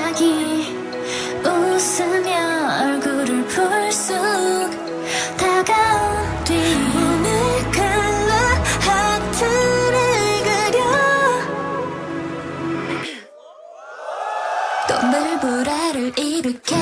갑자기 웃으며 얼굴을 풀쑥 다가온 뒤 오늘 칼로 하트를 그려. 또 물보라를 일으켜.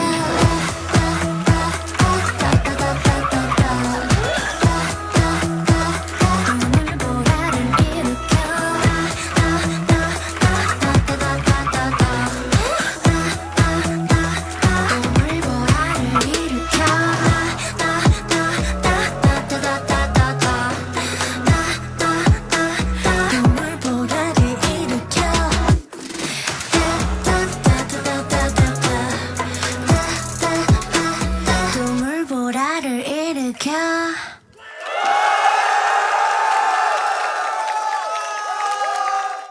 Yeah.